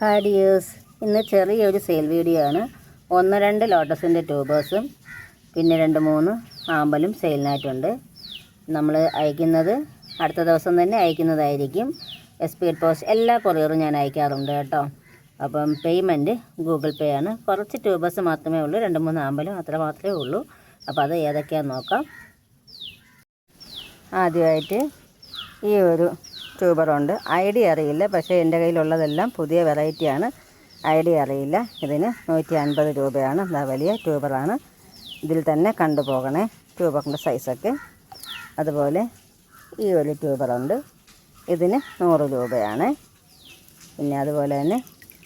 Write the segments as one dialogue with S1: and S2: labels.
S1: Hi ഇന്ന് ചെറിയൊരു sale video ആണ് ഒന്ന് രണ്ട് ലോട്ടസിന്റെ ട്യൂബേഴ്സും പിന്നെ രണ്ട് മൂന്ന് ആമ്പലും സെയിലിനായിട്ടുണ്ട്. നമ്മൾ അയക്കുന്നത് അടുത്ത ദിവസം തന്നെ അയക്കുന്നതായിരിക്കും. സ്പീഡ് പോസ്റ്റ് എല്ലാ കൊറിയറും ഞാൻ അയക്കാറുണ്ട് കേട്ടോ. അപ്പം പേയ്മെന്റ് ഗൂഗിൾ പേ ആണ്. കുറച്ച് ട്യൂബേഴ്സ് മാത്രമേ ഉള്ളൂ. രണ്ട് മൂന്ന് ആമ്പലും അത്ര മാത്രമേ ഉള്ളൂ. അപ്പോൾ അത് ഏതൊക്കെയാണെന്ന് നോക്കാം. ആദ്യമായിട്ട് ഈ ഒരു ട്യൂബറുണ്ട് ഐ ഡി അറിയില്ല. പക്ഷേ എന്റെ കയ്യിലുള്ളതെല്ലാം പുതിയ വെറൈറ്റിയാണ്. ഐ ഡി അറിയില്ല. ഇതിന് നൂറ്റി അൻപത് രൂപയാണ് വലിയ ട്യൂബറാണ്. ഇതിൽ തന്നെ കണ്ടുപോകണേ. ട്യൂബറിന്റെ സൈസൊക്കെ. അതുപോലെ ഈ ഒരു ട്യൂബറുണ്ട്. ഇതിന് നൂറ് രൂപയാണ്. പിന്നെ അതുപോലെ തന്നെ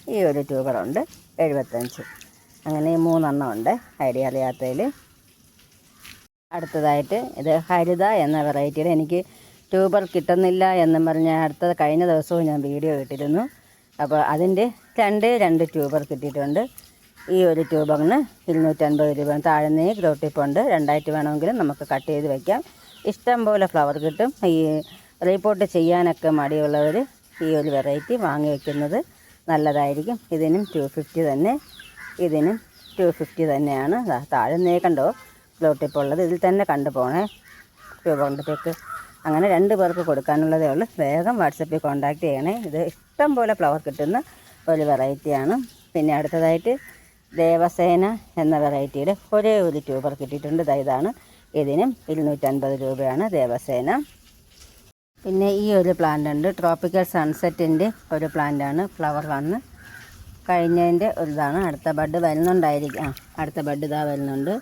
S1: ഈ ഒരു ട്യൂബറുണ്ട്. എഴുപത്തഞ്ച്. അങ്ങനെ ഈ മൂന്നെണ്ണം ഉണ്ട്. ഐ ഡി അറിയാത്തതിൽ. അടുത്തതായിട്ട് ഇത് ഹരിത എന്ന വെറൈറ്റിയുടെ എനിക്ക് ട്യൂബർ കിട്ടുന്നില്ല എന്നും പറഞ്ഞ് അടുത്ത കഴിഞ്ഞ ദിവസവും ഞാൻ വീഡിയോ ഇട്ടിരുന്നു. അപ്പോൾ അതിന്റെ രണ്ട് രണ്ട് ട്യൂബർ കിട്ടിയിട്ടുണ്ട്. ഈ ഒരു ട്യൂബറിന് ഇരുന്നൂറ്റൻപത് രൂപ. താഴ്ന്നേ ഗ്രോട്ടിപ്പുണ്ട് രണ്ടായിട്ട് വേണമെങ്കിലും നമുക്ക് കട്ട് ചെയ്ത് വയ്ക്കാം ഇഷ്ടം പോലെ ഫ്ലവർ കിട്ടും. ഈ റിപ്പോർട്ട് ചെയ്യാനൊക്കെ മടിയുള്ളവർ ഈ ഒരു വെറൈറ്റി വാങ്ങി വയ്ക്കുന്നത് നല്ലതായിരിക്കും. ഇതിനും ടു ഫിഫ്റ്റി തന്നെ. ഇതിനും ടു ഫിഫ്റ്റി തന്നെയാണ്. ദാ താഴെ കണ്ടോ? ഗ്ലോട്ടിപ്പുള്ളത് ഇതിൽ തന്നെ കണ്ടു പോണേ. ട്യൂബറിന്റെ പേക്ക് അങ്ങനെ രണ്ട് പേർക്ക് കൊടുക്കാനുള്ളതേ ഉള്ളൂ. വേഗം വാട്സപ്പിൽ കോൺടാക്റ്റ് ചെയ്യണേ. ഇത് ഇഷ്ടം പോലെ ഫ്ലവർ കിട്ടുന്ന ഒരു വെറൈറ്റിയാണ് പിന്നെ അടുത്തതായിട്ട് ദേവസേന എന്ന വെറൈറ്റിയുടെ ഒരേ ഒരു ട്യൂബർ കിട്ടിയിട്ടുണ്ട്. ഇതാണ്. ഇതിനും ഇരുന്നൂറ്റൻപത് രൂപയാണ് ദേവസേന. പിന്നെ ഈ ഒരു പ്ലാന്റ് ഉണ്ട്. ട്രോപ്പിക്കൽ സൺസെറ്റിന്റെ ഒരു പ്ലാന്റാണ് ഫ്ലവർ വന്ന് കഴിഞ്ഞതിന്റെ ഒരു ഇതാണ് അടുത്ത ബഡ് വരുന്നുണ്ടായിരിക്കും അടുത്ത ബഡ് ഇതാ വരുന്നുണ്ട്.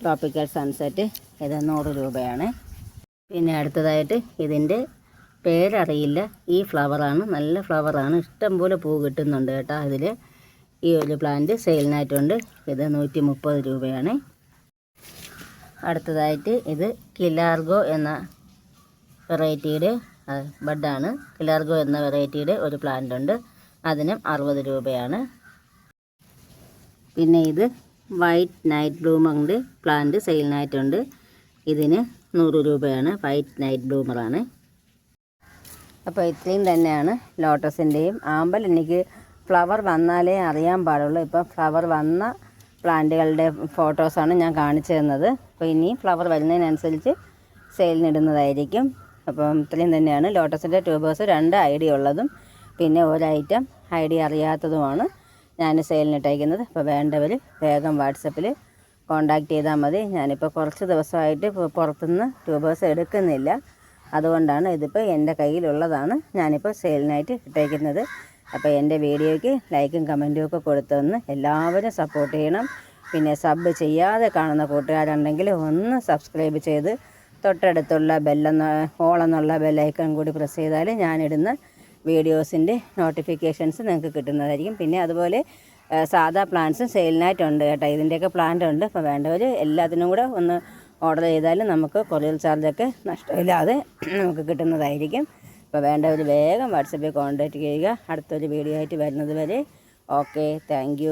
S1: ട്രോപ്പിക്കൽ സൺസെറ്റ് ഇത് നൂറ് രൂപയാണ്. പിന്നെ അടുത്തതായിട്ട് ഇതിന്റെ പേരറിയില്ല. ഈ ഫ്ലവറാണ്. നല്ല ഫ്ലവറാണ്. ഇഷ്ടംപോലെ പൂ കിട്ടുന്നുണ്ട് കേട്ടോ അതിൽ ഈ ഒരു പ്ലാന്റ് സെയിലിനായിട്ടുണ്ട്. ഇത് നൂറ്റി മുപ്പത് രൂപയാണ്. അടുത്തതായിട്ട് ഇത് കിലാർഗോ എന്ന വെറൈറ്റിയുടെ ബഡാണ്. കിലാർഗോ എന്ന വെറൈറ്റിയുടെ ഒരു പ്ലാന്റ് ഉണ്ട് അതിനും അറുപത് രൂപയാണ്. പിന്നെ ഇത് വൈറ്റ് നൈറ്റ് ബ്ലൂമറിന്റെ പ്ലാന്റ് സെയിലിനായിട്ടുണ്ട്. ഇതിന് നൂറ് രൂപയാണ് വൈറ്റ് നൈറ്റ് ബ്ലൂമറാണ്. അപ്പോൾ ഇത്രയും തന്നെയാണ് ലോട്ടസിന്റെയും. ആമ്പൽ എനിക്ക് ഫ്ലവർ വന്നാലേ അറിയാൻ പാടുള്ളൂ. ഇപ്പോൾ ഫ്ലവർ വന്ന പ്ലാന്റുകളുടെ ഫോട്ടോസാണ് ഞാൻ കാണിച്ചു തന്നത്. അപ്പോൾ ഇനി ഫ്ലവർ വരുന്നതിനനുസരിച്ച് സെയിലിനിടുന്നതായിരിക്കും. അപ്പം ഇത്രയും തന്നെയാണ് ലോട്ടസിന്റെ ട്യൂബേഴ്സ് രണ്ട് ഐ ഡി ഉള്ളതും പിന്നെ ഒരു ഐറ്റം ഐ ഡി അറിയാത്തതുമാണ് ഞാൻ സെയിലിനിട്ടേക്കുന്നത്. അപ്പോൾ വേണ്ടവർ വേഗം വാട്സപ്പിൽ കോണ്ടാക്ട് ചെയ്താൽ മതി. ഞാനിപ്പോൾ കുറച്ച് ദിവസമായിട്ട് പുറത്തുനിന്ന് ട്യൂബേഴ്സ് എടുക്കുന്നില്ല. അതുകൊണ്ടാണ് ഇതിപ്പോൾ എന്റെ കയ്യിലുള്ളതാണ്. ഞാനിപ്പോൾ സെയിലിനായിട്ട് ഇട്ടേക്കുന്നത്. അപ്പോൾ എന്റെ വീഡിയോയ്ക്ക് ലൈക്കും കമന്റും ഒക്കെ കൊടുത്തൊന്ന് എല്ലാവരും സപ്പോർട്ട് ചെയ്യണം. പിന്നെ സബ് ചെയ്യാതെ കാണുന്ന കൂട്ടുകാരുണ്ടെങ്കിൽ ഒന്ന് സബ്സ്ക്രൈബ് ചെയ്ത് തൊട്ടടുത്തുള്ള ബെല്ലെന്ന ഓളെന്നുള്ള ബെല്ലൈക്കൺ കൂടി പ്രസ് ചെയ്താൽ ഞാനിടുന്ന വീഡിയോസിന്റെ നോട്ടിഫിക്കേഷൻസ് നിങ്ങൾക്ക് കിട്ടുന്നതായിരിക്കും. പിന്നെ അതുപോലെ സാധാ പ്ലാന്റ്സും സെയിലിനായിട്ടുണ്ട് കേട്ടോ. ഇതിന്റെയൊക്കെ പ്ലാന്റ് ഉണ്ട്. അപ്പോൾ വേണ്ടവർ എല്ലാത്തിനും കൂടെ ഒന്ന് ഓർഡർ ചെയ്താൽ നമുക്ക് കൊറിയർ ചാർജൊക്കെ നഷ്ടമില്ലാതെ നമുക്ക് കിട്ടുന്നതായിരിക്കും. അപ്പോൾ വേണ്ടവർ വേഗം വാട്സപ്പിൽ കോൺടാക്റ്റ് ചെയ്യുക. അടുത്തൊരു വീഡിയോ ആയിട്ട് വരുന്നത് വരെ. Okay thank